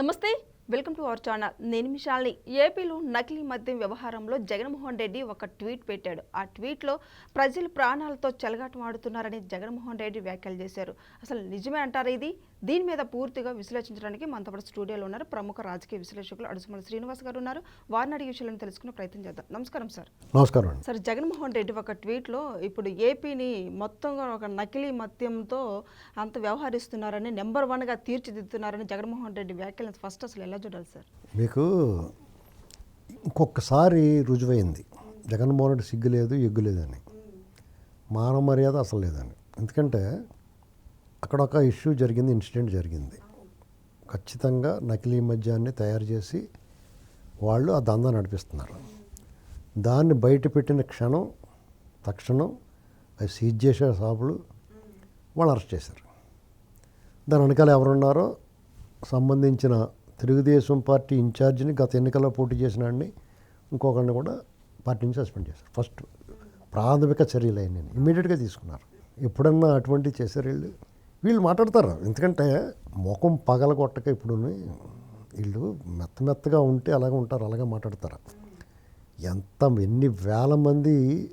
నమస్తే welcome to our channel. నేను మిషాల్ని ఏపీలో నకిలీ మద్యం వ్యవహారంలో జగన్మోహన్ రెడ్డి ఒక ట్వీట్ పెట్టాడు. ఆ ట్వీట్లో ప్రజలు ప్రాణాలతో చెలగాటం ఆడుతున్నారని జగన్మోహన్ రెడ్డి వ్యాఖ్యలు చేశారు. అసలు నిజమే అంటారు ఇది? దీని మీద పూర్తిగా విశ్లేషించడానికి మనతో పాటు స్టూడియోలో ఉన్నారు ప్రముఖ రాజకీయ విశ్లేషకులు అడుసుమల శ్రీనివాస్ గారు ఉన్నారు. వారిని అడిగే విషయాలను తెలుసుకునే ప్రయత్నం చేద్దాం. నమస్కారం సార్. నమస్కారం సార్ జగన్మోహన్ రెడ్డి ఒక ట్వీట్లో ఇప్పుడు ఏపీని మొత్తంగా ఒక నకిలీ మద్యంతో అంత వ్యవహరిస్తున్నారని నెంబర్ వన్గా తీర్చిదిద్దుతున్నారని జగన్మోహన్ రెడ్డి వ్యాఖ్యలను ఫస్ట్ అసలు ఎలా చూడాలి సార్? మీకు ఇంకొకసారి రుజువైంది. జగన్మోహన్ రెడ్డి సిగ్గు లేదు ఎగ్గు లేదని. మానవ మర్యాద అసలు లేదని. ఎందుకంటే అక్కడ ఒక ఇష్యూ జరిగింది ఇన్సిడెంట్ జరిగింది. ఖచ్చితంగా నకిలీ మద్యాన్ని తయారు చేసి వాళ్ళు ఆ దందా నడిపిస్తున్నారు. దాన్ని బయట పెట్టిన క్షణం తక్షణం అది సీజ్ చేసే షాపులు వాళ్ళు అరెస్ట్ చేశారు. దాని వెనకాల ఎవరున్నారో సంబంధించిన తెలుగుదేశం పార్టీ ఇన్ఛార్జిని గత ఎన్నికల్లో పోటీ చేసిన వాడిని ఇంకొకరిని కూడా పార్టీ నుంచి సస్పెండ్ చేశారు. ఫస్ట్ ప్రాథమిక చర్యలు అయినాయి ఇమీడియట్గా తీసుకున్నారు. ఎప్పుడన్నా అటువంటి చేశారు వీళ్ళు? వీళ్ళు మాట్లాడతారు. ఎందుకంటే ముఖం పగల కొట్టక ఇప్పుడు వీళ్ళు మెత్త మెత్తగా ఉంటే అలాగే ఉంటారు అలాగే మాట్లాడతారు. ఎంత ఎన్ని వేల మంది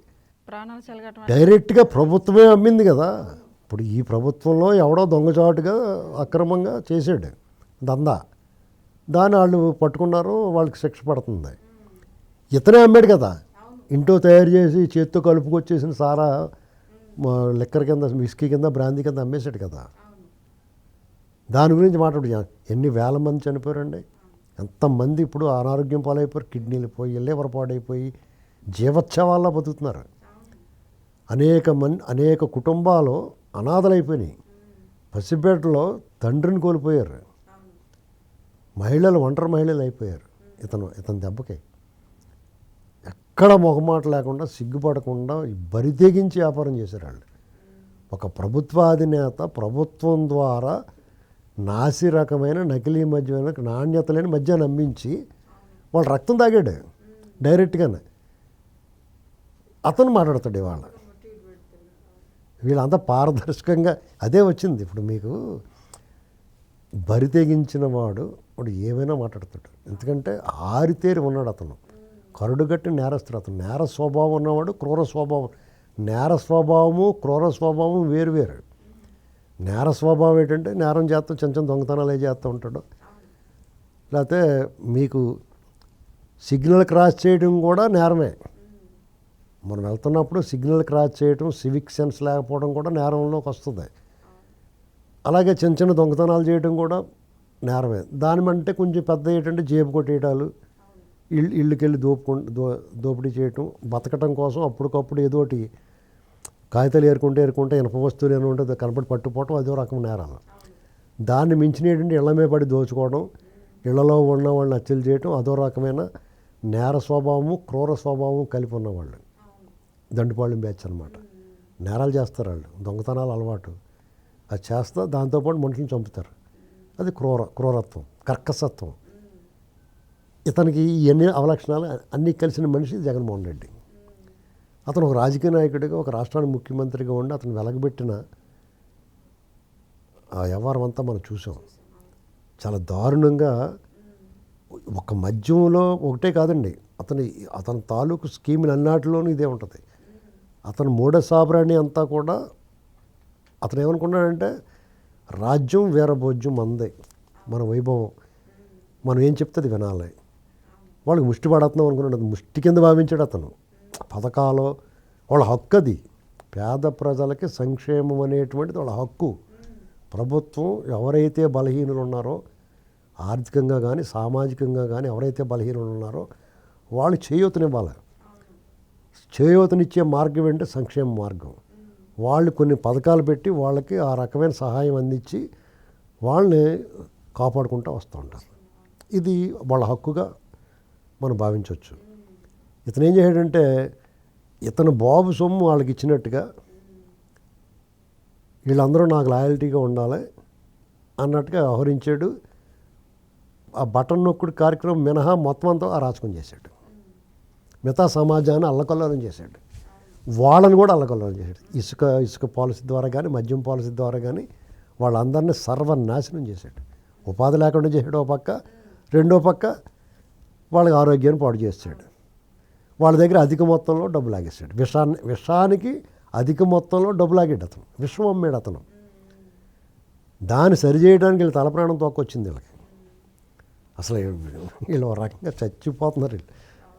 డైరెక్ట్గా ప్రభుత్వమే అమ్మింది కదా. ఇప్పుడు ఈ ప్రభుత్వంలో ఎవడో దొంగచాటుగా అక్రమంగా చేసాడు దందా. దాన్ని వాళ్ళు పట్టుకున్నారు వాళ్ళకి శిక్ష పడుతుంది. ఇతనే అమ్మాడు కదా. ఇంట్లో తయారు చేసి చేత్తో కలుపుకొచ్చేసిన సారా లిక్కర్ కింద విస్కీ కింద బ్రాందీ కింద అమ్మేశాడు కదా. దాని గురించి మాట్లాడు. ఎన్ని వేల మంది చనిపోయారండి? ఎంతమంది ఇప్పుడు అనారోగ్యం పాలైపోయారు? కిడ్నీలు పోయి లివర్ పాడైపోయి జీవోత్సవాల్లో బతుకుతున్నారు. అనేక మంది అనేక కుటుంబాలు అనాథలైపోయినాయి. పసిపేటలో తండ్రిని కోల్పోయారు. మహిళలు ఒంటరి మహిళలు అయిపోయారు. ఇతను ఇతని దెబ్బకి. ఎక్కడ మొహమాట లేకుండా సిగ్గుపడకుండా బరి తెగించి వ్యాపారం చేశారు వాళ్ళు ఒక ప్రభుత్వాధినేత ప్రభుత్వం ద్వారా నాసి రకమైన నకిలీ మద్యమైన నాణ్యత లేని మద్యాన్ని అమ్మించి వాళ్ళు రక్తం తాగాడు డైరెక్ట్గానే. అతను మాట్లాడతాడు ఇవాళ. వీళ్ళంతా పారదర్శకంగా అదే వచ్చింది. ఇప్పుడు మీకు బరి తెగించిన వాడు వాడు ఏమైనా మాట్లాడతాడు. ఎందుకంటే ఆరితేరి ఉన్నాడు అతను. కరుడుగట్టి నేరస్తుడు. అతను నేర స్వభావం ఉన్నవాడు క్రూర స్వభావం. నేర స్వభావము క్రూర స్వభావం వేరు వేరు. నేర స్వభావం ఏంటంటే నేరం చేస్తాం చిన్న చిన్న దొంగతనాలు ఏ చేస్తూ ఉంటాడు. లేకపోతే మీకు సిగ్నల్ క్రాస్ చేయడం కూడా నేరమే. మనం వెళ్తున్నప్పుడు సిగ్నల్ క్రాస్ చేయటం సివిక్ సెన్స్ లేకపోవడం కూడా నేరంలోకి వస్తుంది. అలాగే చిన్న చిన్న దొంగతనాలు చేయడం కూడా నేరమే. దాని అంటే కొంచెం పెద్ద ఏంటంటే జేబు కొట్టేయటాలు ఇల్లు ఇళ్ళకెళ్ళి దోపుకు దో దోపిడీ చేయటం బతకటం కోసం అప్పటికప్పుడు ఏదో ఒకటి కాగితాలు ఏరుకుంటే ఏరుకుంటే ఇనప వస్తువులు ఏమైనా ఉంటే కనపడి పట్టుకోవటం అదో రకం నేరాలు. దాన్ని మించినటువంటి ఇళ్ళమే పడి దోచుకోవడం ఇళ్ళలో ఉన్న వాళ్ళని హత్యలు చేయటం అదో రకమైన నేర స్వభావము క్రూర స్వభావం కలిపి ఉన్నవాళ్ళు. దండుపాళెం బ్యాచ్ అనమాట నేరాలు చేస్తారు వాళ్ళు. దొంగతనాలు అలవాటు. అది చేస్తా దాంతోపాటు మనుషులను చంపుతారు. అది క్రూర క్రూరత్వం కర్కసత్వం ఇతనికి ఇవన్నీ అవలక్షణాలు అన్నీ కలిసిన మనిషి జగన్మోహన్ రెడ్డి. అతను ఒక రాజకీయ నాయకుడిగా ఒక రాష్ట్రానికి ముఖ్యమంత్రిగా ఉండి అతను వెలగబెట్టిన ఆ వ్యవహారం అంతా మనం చూసాం. చాలా దారుణంగా ఒక మద్యంలో ఒకటే కాదండి అతని అతని తాలూకు స్కీములు అన్నాటిలోనూ ఇదే ఉంటుంది. అతను మూడ సాబరాణి అంతా కూడా అతను ఏమనుకున్నాడంటే రాజ్యం వీరభోజ్యం మందే. మన వైభవం మనం ఏం చెప్తే అది వినాలి. వాళ్ళకి ముష్టి పడుతున్నాం అనుకున్నాడు. అది ముష్టి కింద భావించాడు అతను. పథకాలు వాళ్ళ హక్కు అది పేద ప్రజలకి సంక్షేమం అనేటువంటిది వాళ్ళ హక్కు. ప్రభుత్వం ఎవరైతే బలహీనులు ఉన్నారో ఆర్థికంగా కానీ సామాజికంగా కానీ ఎవరైతే బలహీనులు ఉన్నారో వాళ్ళు చేయూతనివ్వాలి. చేయూతనిచ్చే మార్గం ఏంటంటే సంక్షేమ మార్గం. వాళ్ళు కొన్ని పథకాలు పెట్టి వాళ్ళకి ఆ రకమైన సహాయం అందించి వాళ్ళని కాపాడుకుంటూ వస్తూ ఉంటారు. ఇది వాళ్ళ హక్కుగా మనం భావించవచ్చు. ఇతను ఏం చేశాడంటే ఇతను బాబు సొమ్ము వాళ్ళకి ఇచ్చినట్టుగా వీళ్ళందరూ నాకు లాయల్టీగా ఉండాలి అన్నట్టుగా వ్యవహరించాడు. ఆ బటన్ నొక్కుడు కార్యక్రమం మినహా మొత్తం అంతా అరాచకం చేశాడు. మిగతా సమాజాన్ని అల్లకొల్లం చేశాడు. వాళ్ళని కూడా అల్లకొల్లం చేశాడు. ఇసుక ఇసుక పాలసీ ద్వారా కానీ మద్యం పాలసీ ద్వారా కానీ వాళ్ళందరినీ సర్వనాశనం చేశాడు. ఉపాధి లేకుండా చేసాడు ఒక పక్క రెండో పక్క వాళ్ళకి ఆరోగ్యాన్ని పాడు చేస్తాడు. వాళ్ళ దగ్గర అధిక మొత్తంలో డబ్బు లాగేస్తాడు. విషాన్ని విషానికి అధిక మొత్తంలో డబ్బు లాగాడు అతను. విషం అమ్మాడు అతను. దాన్ని సరిచేయడానికి వీళ్ళు తలప్రాణం తోకొచ్చింది వీళ్ళకి. అసలు వీళ్ళు రకంగా చచ్చిపోతున్నారు వీళ్ళు.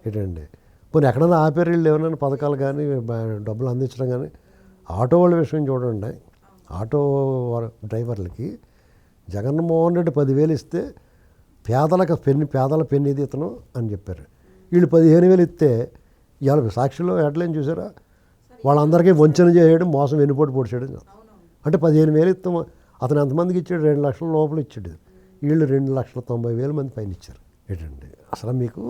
ఏంటండి పోనీ ఎక్కడైనా ఆపేరు వీళ్ళు ఏమైనా పథకాలు కానీ డబ్బులు అందించడం కానీ ఆటో వాళ్ళ విషయం చూడండి. ఆటో డ్రైవర్లకి జగన్మోహన్ రెడ్డి పదివేలు ఇస్తే పేదలకు పెన్ని పేదల పెన్ని ఇది ఇతను అని చెప్పారు. వీళ్ళు పదిహేను వేలు ఇస్తే ఇవాళ సాక్షిలో హెడ్లైన్ చూసారా? వాళ్ళందరికీ వంచన చేయడం మోసం వెన్నుపోటు పొడిచాడు. అంటే పదిహేను వేలు ఇస్తాం అతను ఎంతమందికి ఇచ్చాడు? రెండు లక్షల లోపల ఇచ్చాడు. వీళ్ళు రెండు లక్షల తొంభై వేల మంది పైన ఇచ్చారు. ఏంటండి? అసలు మీకు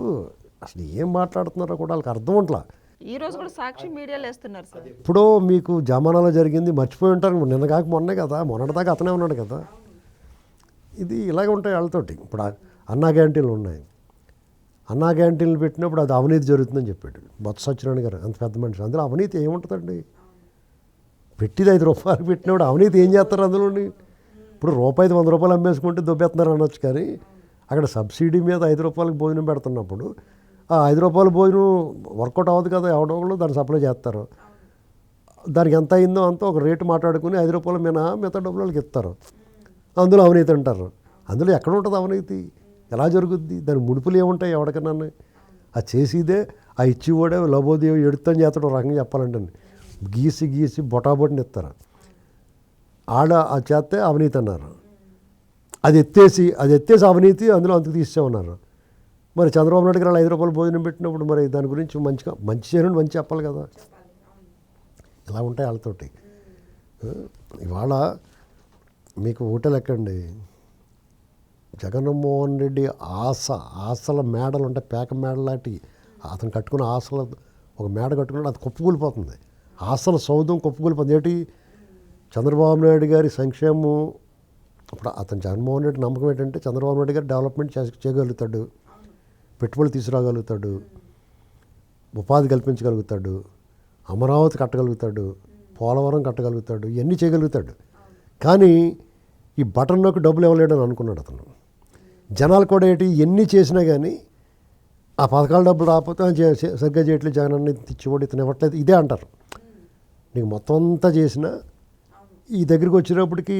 అసలు ఏం మాట్లాడుతున్నారో కూడా వాళ్ళకి అర్థం ఉంట్లా ఈ రోజు కూడా సాక్షి మీడియాలో వేస్తున్నారు సార్. ఎప్పుడో మీకు జమానాలో జరిగింది మర్చిపోయి ఉంటారు. నిన్న కాక మొన్నే కదా మొన్నటిదాకా అతనే ఉన్నాడు కదా. ఇది ఇలాగే ఉంటాయి వాళ్ళతోటి. ఇప్పుడు అన్నా క్యాంటీన్లు ఉన్నాయి. అన్నా క్యాంటీన్లు పెట్టినప్పుడు అది అవినీతి జరుగుతుందని చెప్పాడు. బొత్స సత్యనారాయణ గారు అంత పెద్ద మనిషి. అందులో అవినీతి ఏముంటుందండి? పెట్టిది ఐదు రూపాయలు పెట్టినప్పుడు అవినీతి ఏం చేస్తారు అందులోని? ఇప్పుడు రూపాయి వంద రూపాయలు అమ్మేసుకుంటే దొబ్బేస్తున్నారు అనొచ్చు కానీ అక్కడ సబ్సిడీ మీద ఐదు రూపాయలకి భోజనం పెడుతున్నప్పుడు ఆ ఐదు రూపాయల భోజనం వర్కౌట్ అవ్వదు కదా ఎవడో దాన్ని సప్లై చేస్తారు. దానికి ఎంత అయిందో అంత ఒక రేటు మాట్లాడుకుని ఐదు రూపాయలు మినా మిగతా డబ్బులు వాళ్ళకి ఇస్తారు. అందులో అవినీతి అంటారు. అందులో ఎక్కడ ఉంటుంది అవినీతి? ఎలా జరుగుద్ది? దాని ముడుపులు ఏముంటాయి ఎవరికన్నా ఆ చేసేదే ఆ ఇచ్చివాడే లబోదేవి ఎడుతని చేస్తాడు రకంగా చెప్పాలంటే. గీసి గీసి బొటాబొటిని ఇస్తారు. ఆడ అది చేస్తే అవినీతి అన్నారు. అది ఎత్తేసి అది ఎత్తేసి అవినీతి అందులో అంతకు తీసేమన్నారు మరి చంద్రబాబు నాయుడు గారు ఐదు రూపాయలు భోజనం పెట్టినప్పుడు మరి దాని గురించి మంచిగా మంచి చేయను మంచి చెప్పాలి కదా. ఇలా ఉంటాయి వాళ్ళతోటి. ఇవాళ మీకు ఓటెలు ఎక్కండి జగన్మోహన్ రెడ్డి ఆశ ఆశల మేడలు ఉంటాయి పేక మేడ లాంటి అతను కట్టుకున్న ఆశల ఒక మేడ కట్టుకున్నాడు అది కుప్పకూలిపోతుంది. ఆశల సౌధం కుప్పకూలిపోతుంది. ఏంటి చంద్రబాబు నాయుడు గారి సంక్షేమం. ఇప్పుడు అతను జగన్మోహన్ రెడ్డి నమ్మకం ఏంటంటే చంద్రబాబు నాయుడు గారు డెవలప్మెంట్ చేసి చేయగలుగుతాడు. పెట్టుబడులు తీసుకురాగలుగుతాడు. ఉపాధి కల్పించగలుగుతాడు. అమరావతి కట్టగలుగుతాడు. పోలవరం కట్టగలుగుతాడు. ఇవన్నీ చేయగలుగుతాడు. కానీ ఈ బటన్ నొక్కి డబ్బులు ఇవ్వలేడని అనుకున్నాడు అతను. జనాలు కూడా ఏంటి ఎన్ని చేసినా కానీ ఆ పథకాల డబ్బులు రాకపోతే సరిగ్గా చేయట్లేదు జగన్ అన్ని తెచ్చివాడు ఇతను ఇవ్వట్లేదు. ఇదే అంటారు. నీకు మొత్తం అంతా చేసినా ఈ దగ్గరికి వచ్చినప్పటికీ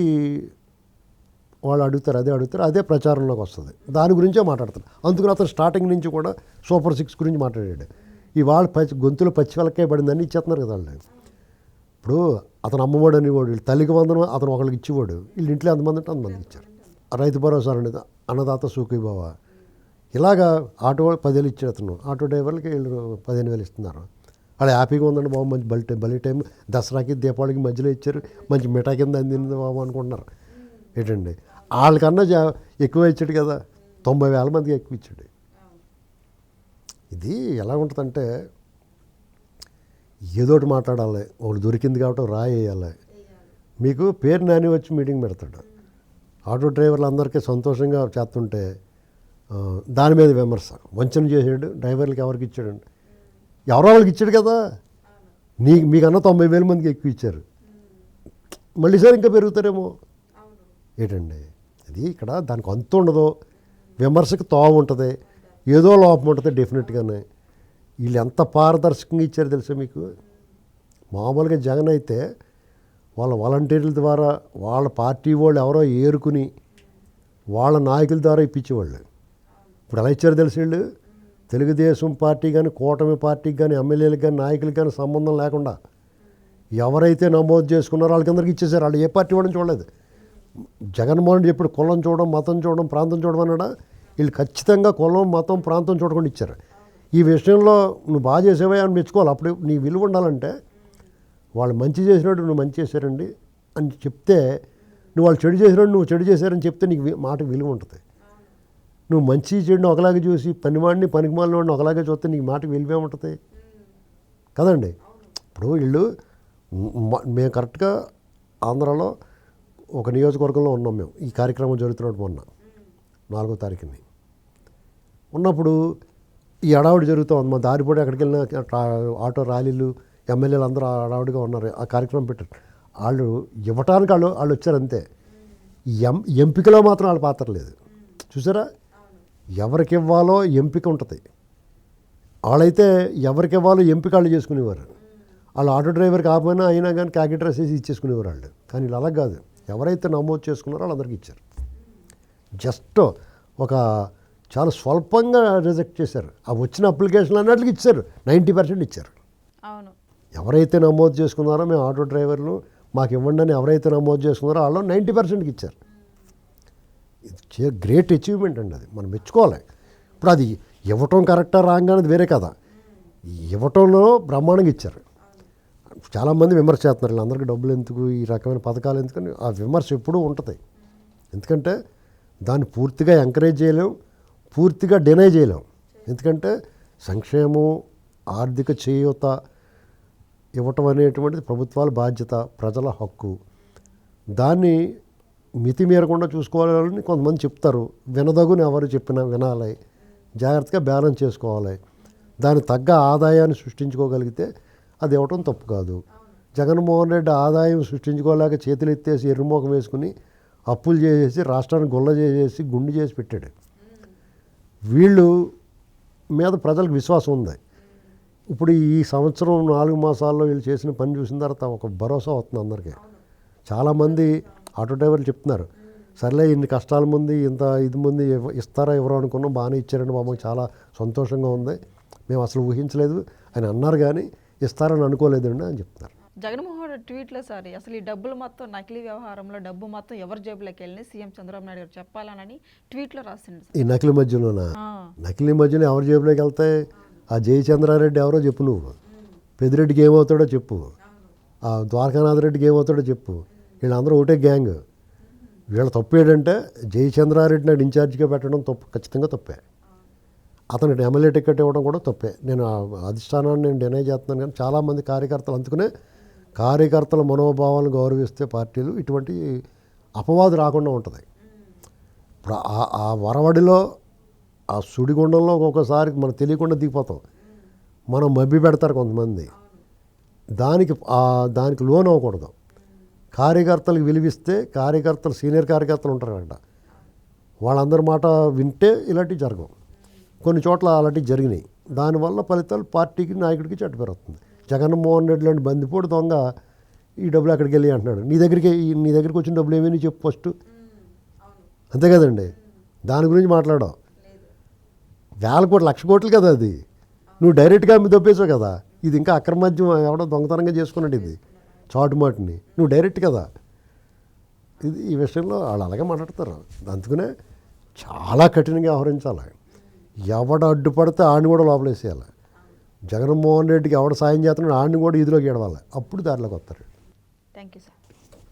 వాళ్ళు అడుగుతారు అదే అడుగుతారు అదే ప్రచారంలోకి వస్తుంది. దాని గురించే మాట్లాడతారు అందుకని అతను స్టార్టింగ్ నుంచి కూడా సూపర్ సిక్స్ గురించి మాట్లాడాడు. ఇవాళ పచ్చి గొంతులు పచ్చి వెలకే పడిందని ఇచ్చేస్తున్నారు కదా వాళ్ళు. ఇప్పుడు అతను అమ్మవాడు అనేవాడు వీళ్ళు తల్లికి వందనం అతను ఒకరికి ఇచ్చేవాడు. వీళ్ళు ఇంట్లో ఎంతమంది అంటే అంతమంది ఇచ్చారు. రైతు భరోసా అనేది అన్నదాత సూఖీబావ ఇలాగా ఆటో పదివేలు ఇచ్చేస్తున్నాం అతను ఆటో డ్రైవర్లకి వీళ్ళు పదిహేను వేలు ఇస్తున్నారు. అలా హ్యాపీగా ఉందండి బాబు మంచి బలి టైం బలి టైం దసరాకి దీపావళికి మధ్యలో ఇచ్చారు. మంచి మిఠా కింద అందింది బాబు అనుకుంటున్నారు. ఏంటండి? వాళ్ళకన్నా జా- ఎక్కువ ఇచ్చాడు కదా. తొంభై వేల మందికి ఎక్కువ ఇచ్చాడు. ఇది ఎలా ఉంటుందంటే ఏదోటి మాట్లాడాలి. ఒకటి దొరికింది కాబట్టి రాయేయాలి. మీకు పేరు నాని వచ్చి మీటింగ్ పెడతాడు. ఆటో డ్రైవర్లందరికీ సంతోషంగా చేస్తుంటే దాని మీద విమర్శ. వంచన చేసాడు డ్రైవర్లకి ఎవరికి ఇచ్చాడండి ఎవరో వాళ్ళకి ఇచ్చాడు కదా. నీ మీకన్నా తొంభై వేల మందికి ఎక్కువ ఇచ్చారు. మళ్ళీసారి ఇంకా పెరుగుతారేమో. ఏంటండి? అది ఇక్కడ దానికి అంత ఉండదు. విమర్శకు తోవ ఉంటుంది. ఏదో లోపం ఉంటుంది డెఫినెట్గానే. వీళ్ళు ఎంత పారదర్శకంగా ఇచ్చారో తెలుసా మీకు? మామూలుగా జగన్ అయితే వాళ్ళ వాలంటీర్ల ద్వారా వాళ్ళ పార్టీ వాళ్ళు ఎవరో ఏరుకుని వాళ్ళ నాయకుల ద్వారా ఇప్పించేవాళ్ళు. ఇప్పుడు ఎలా ఇచ్చారు తెలిసి వీళ్ళు? తెలుగుదేశం పార్టీ కానీ కూటమి పార్టీకి కానీ ఎమ్మెల్యేలకు కానీ నాయకులకు కానీ సంబంధం లేకుండా ఎవరైతే నమోదు చేసుకున్నారో వాళ్ళకందరికీ ఇచ్చేసారు వాళ్ళు ఏ పార్టీ వాళ్ళని చూడలేదు. జగన్మోహన్ రెడ్డి ఎప్పుడు కులం చూడడం మతం చూడడం ప్రాంతం చూడడం అన్నాడా? వీళ్ళు ఖచ్చితంగా కులం మతం ప్రాంతం చూడకుండా ఇచ్చారు. ఈ విషయంలో నువ్వు బాగా చేసేవా అని మెచ్చుకోవాలి. అప్పుడు నీ విలువ ఉండాలంటే వాళ్ళు మంచి చేసినట్టు నువ్వు మంచి చేశారండి అని చెప్తే నువ్వు వాళ్ళు చెడు చేసినట్టు నువ్వు చెడు చేశారని చెప్తే నీకు మాట విలువ ఉంటుంది. నువ్వు మంచి చెడుని ఒకలాగే చూసి పనివాడిని పనికిమాలిన వాడిని ఒకలాగే చూస్తే నీకు మాట విలువే ఉంటుంది. కదండి? ఇప్పుడు వీళ్ళు మేము కరెక్ట్గా ఆంధ్రాలో ఒక నియోజకవర్గంలో ఉన్నాం మేము. ఈ కార్యక్రమం జరుగుతున్నట్టు మొన్న నాలుగో తారీఖుని. ఉన్నప్పుడు ఈ అడావుడు జరుగుతూ ఉంది. మా దారిపోటీ ఎక్కడికి వెళ్ళినా ట్రా- ఆటో ర్యాలీలు ఎమ్మెల్యేలు అందరూ ఆడావిడిగా ఉన్నారు. ఆ కార్యక్రమం పెట్టారు. వాళ్ళు ఇవ్వటానికి వాళ్ళు వాళ్ళు వచ్చారంతే ఎం ఎంపికలో మాత్రం వాళ్ళ పాత్ర లేదు. చూసారా? ఎవరికి ఇవ్వాలో ఎంపిక ఉంటుంది. వాళ్ళైతే ఎవరికి ఇవ్వాలో ఎంపిక వాళ్ళు చేసుకునేవారు. వాళ్ళు ఆటో డ్రైవర్ కాకపోయినా అయినా కానీ క్యాకి డ్రెస్ వేసి ఇచ్చేసుకునేవారు వాళ్ళు. కానీ వీళ్ళు అలా కాదు. ఎవరైతే నమోదు చేసుకున్నారో వాళ్ళందరికీ ఇచ్చారు. జస్ట్ ఒక చాలా స్వల్పంగా రిజెక్ట్ చేశారు. ఆ వచ్చిన అప్లికేషన్లు అన్నట్లకి ఇచ్చారు. నైంటీ పర్సెంట్ ఇచ్చారు. అవును. ఎవరైతే నమోదు చేసుకున్నారో మేము ఆటో డ్రైవర్లు మాకు ఇవ్వండి అని ఎవరైతే నమోదు చేసుకున్నారో వాళ్ళు నైంటీ పర్సెంట్కి ఇచ్చారు. ఇది గ్రేట్ అచీవ్మెంట్ అండి అది. మనం మెచ్చుకోవాలి. ఇప్పుడు అది ఇవ్వటం కరెక్టా రాంగ్ అనేది వేరే కదా ఇవ్వటంలో బ్రహ్మాండంగా ఇచ్చారు. చాలామంది విమర్శ చేస్తున్నారు వీళ్ళందరికీ డబ్బులు ఎందుకు ఈ రకమైన పథకాలు ఎందుకని ఆ విమర్శ ఎప్పుడూ ఉంటుంది. ఎందుకంటే దాన్ని పూర్తిగా ఎంకరేజ్ చేయలేం పూర్తిగా డినై చేయలేం. ఎందుకంటే సంక్షేమం ఆర్థిక చేయూత ఇవ్వటం అనేటువంటిది ప్రభుత్వాల బాధ్యత ప్రజల హక్కు. దాన్ని మితిమీరకుండా చూసుకోవాలని కొంతమంది చెప్తారు. వినదగుని ఎవరు చెప్పినా వినాలి. జాగ్రత్తగా బ్యాలెన్స్ చేసుకోవాలి. దాని తగ్గ ఆదాయాన్ని సృష్టించుకోగలిగితే అది ఇవ్వటం తప్పు కాదు. జగన్మోహన్ రెడ్డి ఆదాయం సృష్టించుకోలేక చేతులు ఎత్తేసి ఎర్రమోకం వేసుకుని అప్పులు చేసేసి రాష్ట్రాన్ని గుల్ల చేసేసి గుండు చేసి పెట్టాడు. వీళ్ళు మీద ప్రజలకు విశ్వాసం ఉంది. ఇప్పుడు ఈ సంవత్సరం నాలుగు మాసాల్లో వీళ్ళు చేసిన పని చూసిన తర్వాత ఒక భరోసా అవుతుంది అందరికీ. చాలామంది ఆటో డ్రైవర్లు చెప్తున్నారు సర్లే ఇన్ని కష్టాల ముందు ఇంత ఇది ముందు ఇస్తారా ఎవరో అనుకున్నాం బాగానే ఇచ్చారండి బాబు చాలా సంతోషంగా ఉంది మేము అసలు ఊహించలేదు. అని అన్నారు కానీ ఇస్తారని అనుకోలేదండి అని చెప్తున్నారు. జగన్మోహన్ రెడ్డి ట్వీట్లో సారి అసలు ఈ డబ్బులు మొత్తం నకిలీ వ్యవహారంలో డబ్బు మొత్తం ఎవరి జేబులోకి వెళ్ళి సీఎం చంద్రబాబు నాయుడు గారు చెప్పాలని ట్వీట్లో రాసిండు ఈ నకిలీ మధ్యలోన? నకిలీ మధ్యలో ఎవరి జేబులోకి వెళ్తాయి ఆ జయచంద్రారెడ్డి ఎవరో చెప్పు నువ్వు. పెద్దిరెడ్డికి ఏమవుతాడో చెప్పు. ఆ ద్వారకానాథ్ రెడ్డికి ఏమవుతాడో చెప్పు. వీళ్ళందరూ ఒకటే గ్యాంగ్. వీళ్ళ తప్పు ఏంటంటే జయచంద్రారెడ్డి నాడు ఇన్ఛార్జిగా పెట్టడం తప్పు ఖచ్చితంగా తప్పే. అతనికి ఎమ్మెల్యే టికెట్ ఇవ్వడం కూడా తప్పే. నేను ఆ అధిష్టానాన్ని నేను డినై చేస్తున్నాను కానీ చాలామంది కార్యకర్తలు అందుకునే కార్యకర్తల మనోభావాలను గౌరవిస్తే పార్టీలు ఇటువంటి అపవాదు రాకుండా ఉంటుంది. ఇప్పుడు ఆ- ఆ వరవడిలో ఆ సుడిగుండంలో ఒక్కొక్కసారి మనం తెలియకుండా దిగిపోతాం. మనం మబ్బి పెడతారు కొంతమంది. దానికి దానికి లోన్ అవ్వకూడదు. కార్యకర్తలకు విలువిస్తే కార్యకర్తలు సీనియర్ కార్యకర్తలు ఉంటారంట. వాళ్ళందరి మాట వింటే ఇలాంటివి జరగవు. కొన్ని చోట్ల అలాంటివి జరిగినాయి. దానివల్ల ఫలితాలు పార్టీకి నాయకుడికి చెడ్డ పేరు వస్తుంది. జగన్మోహన్ రెడ్డి లాంటి బందిపోటు దొంగ ఈ డబ్బులు అక్కడికి వెళ్ళి అంటున్నాడు. నీ దగ్గరికి ఈ- నీ దగ్గరికి వచ్చిన డబ్బులు ఏమీ చెప్పు ఫస్ట్. అంతే కదండి. దాని గురించి మాట్లాడావు వేల కోట్లు లక్ష కోట్లు కదా అది. నువ్వు డైరెక్ట్గా అమ్మి దొప్పేసావు కదా. ఇది ఇంకా అక్రమద్యం ఎవడో దొంగతనంగా చేసుకున్నాడు ఇది. చాటుమాటిని నువ్వు డైరెక్ట్ కదా. ఇది ఈ విషయంలో వాళ్ళు అలాగే మాట్లాడతారు. అందుకనే చాలా కఠినంగా వ్యవహరించాలి. ఎవడ అడ్డుపడితే ఆడిని కూడా లోపలేసేయాలి. జగన్మోహన్ రెడ్డికి ఎవడ సాయం చేస్తున్నాడు ఆడిని కూడా ఇదిలోకి ఏడవాలి. అప్పుడు దారిలోకి వస్తారు. Thank you sir